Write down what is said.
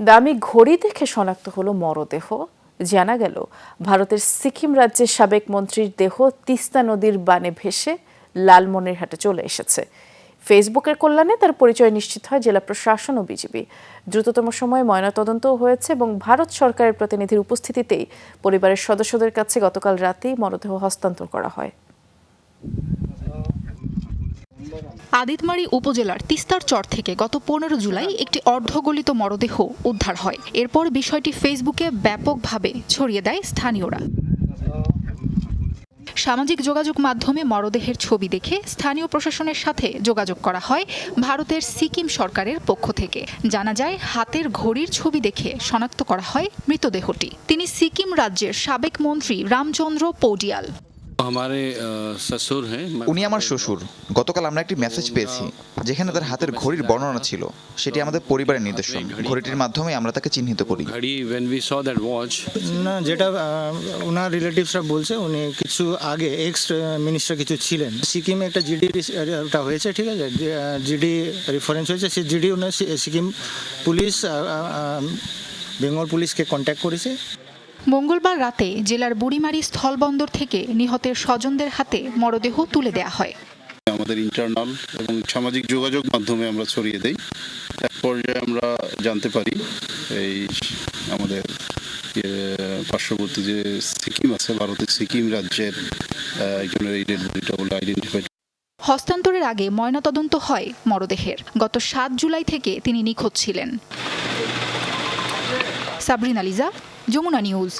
দামি ঘড়ি দেখে শনাক্ত হলো মরদেহ। জানা গেল, ভারতের সিকিম রাজ্যের সাবেক মন্ত্রীর দেহ তিস্তা নদীর বানে ভেসে লালমনিরহাটে চলে এসেছে। ফেসবুকের কল্যাণে তার পরিচয় নিশ্চিত হয় জেলা প্রশাসন ও বিজিবি দ্রুততম সময়ে ময়নাতদন্তও হয়েছে এবং ভারত সরকারের প্রতিনিধির উপস্থিতিতেই পরিবারের সদস্যদের কাছে গতকাল রাতেই মরদেহ হস্তান্তর করা হয়। আদিতমারি উপজেলার তিস্তার চর থেকে গত পনেরো জুলাই একটি অর্ধগলিত মরদেহ উদ্ধার হয়। এরপর বিষয়টি ফেসবুকে ব্যাপকভাবে ছড়িয়ে দেয় স্থানীয়রা। সামাজিক যোগাযোগ মাধ্যমে মরদেহের ছবি দেখে স্থানীয় প্রশাসনের সাথে যোগাযোগ করা হয় ভারতের সিকিম সরকারের পক্ষ থেকে। জানা যায়, হাতের ঘড়ির ছবি দেখে শনাক্ত করা হয় মৃতদেহটি। তিনি সিকিম রাজ্যের সাবেক মন্ত্রী রামচন্দ্র পৌডিয়াল। উনি আমার শ্বশুর। গতকাল আমরা একটি মেসেজ পেয়েছি যেখানে তার হাতের ঘড়ির বর্ণনা ছিল। সেটি আমাদের পরিবারের নির্দেশন। ঘড়িটির মাধ্যমে আমরা তাকে চিহ্নিত করি। না যেটা ওনার রিলেটিভসরা বলছে উনি কিছু আগে এক্স মিনিস্টার কিছু ছিলেন। সিকিমে একটা জিডি ওটা হয়েছে ঠিক আছে? জিডি রেফারেন্স হয়েছে। সেই জিডি উনি সিকিম পুলিশ বেঙ্গল পুলিশকে কন্ট্যাক্ট করেছে। মঙ্গলবার রাতে জেলার বুড়িমারি স্থলবন্দর থেকে নিহতের স্বজনদের হাতে মরদেহ তুলে দেয়া হয়। আমাদের ইন্টারনাল এবং সামাজিক যোগাযোগ মাধ্যমে আমরা ছড়িয়ে দেই। এক পর্যায়ে আমরা জানতে পারি এই আমাদের পার্শ্ববর্তী যে সিকিম আছে ভারতের সিকিম রাজ্যের একজনের এই ডেড বডিটা বলে আইডেন্টিফাই হস্তান্তরের আগে ময়নাতদন্ত হয় মরদেহের। গত সাত জুলাই থেকে তিনি নিখোঁজ ছিলেন। সাবরিন আলিজা যমুনা নিউজ।